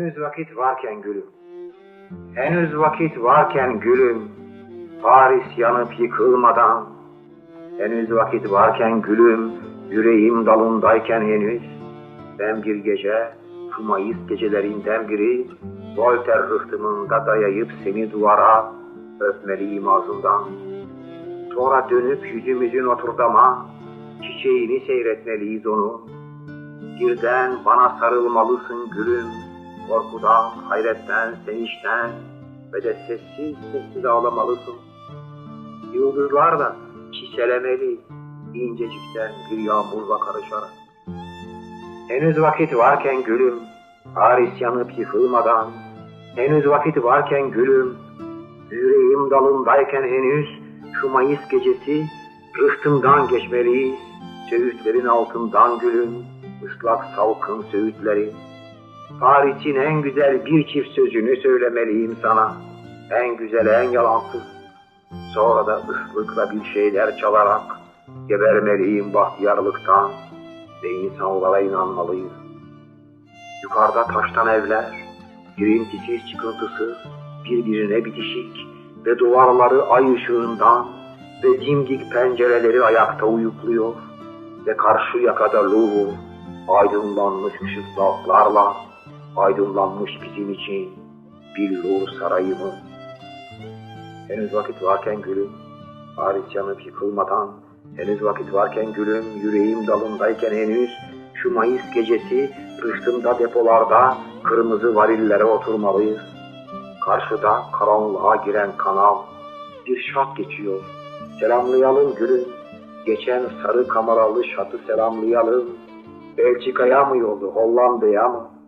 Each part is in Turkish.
Henüz vakit varken gülüm. Henüz vakit varken gülüm. Paris yanıp yıkılmadan. Henüz vakit varken gülüm. Yüreğim dalındayken henüz. Ben bir gece, şu Mayıs gecelerinden biri, Voltaire rıhtımında dayayıp seni duvara öpmeliyim ağzından. Sonra dönüp yüzümüzün oturdama, çiçeğini seyretmeliyiz onu. Birden bana sarılmalısın gülüm, korkudan, hayretten, sevinçten ve de sessiz sessiz ağlamalısın. Yıldızlar da çiselemeli, incecikten bir yağmurla karışarak. Henüz vakit varken gülüm, Paris yanıp yıkılmadan, henüz vakit varken gülüm, yüreğim dalındayken henüz şu Mayıs gecesi rıhtımdan geçmeliyiz, söğütlerin altından gülüm, ıslak salkın söğütleri. Paris'in en güzel bir çift sözünü söylemeliyim sana, en güzel en yalansız. Sonra da ıslıkla bir şeyler çalarak gebermeliyim bahtiyarlıktan ve insanlara inanmalıyız. Yukarıda taştan evler, girintisiz çıkıntısız, birbirine bitişik ve duvarları ay ışığından ve dimdik pencereleri ayakta uyukluyor ve karşı yakada Louvre aydınlanmış ışıklarla aydınlanmış bizim için bir Louvre sarayı mı? Henüz vakit varken gülüm, Paris yanıp yıkılmadan, henüz vakit varken gülüm, yüreğim dalındayken henüz, şu Mayıs gecesi rıhtımda depolarda kırmızı varillere oturmalıyız. Karşıda karanlığa giren kanal, bir şat geçiyor. Selamlayalım gülüm, geçen sarı kameralı şatı selamlayalım. Belçika'ya mı yoldu, Hollanda'ya mı?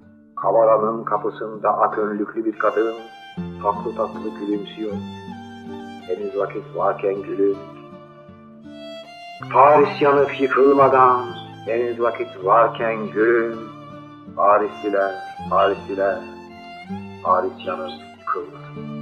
Kavaranın kapısında ak önlüklü bir kadın tatlı tatlı gülümsüyor. Henüz vakit varken gülüm. Paris yanıp yıkılmadan henüz vakit varken gülüm. Parisliler, Parisliler, Paris yanıp yıkılmasın.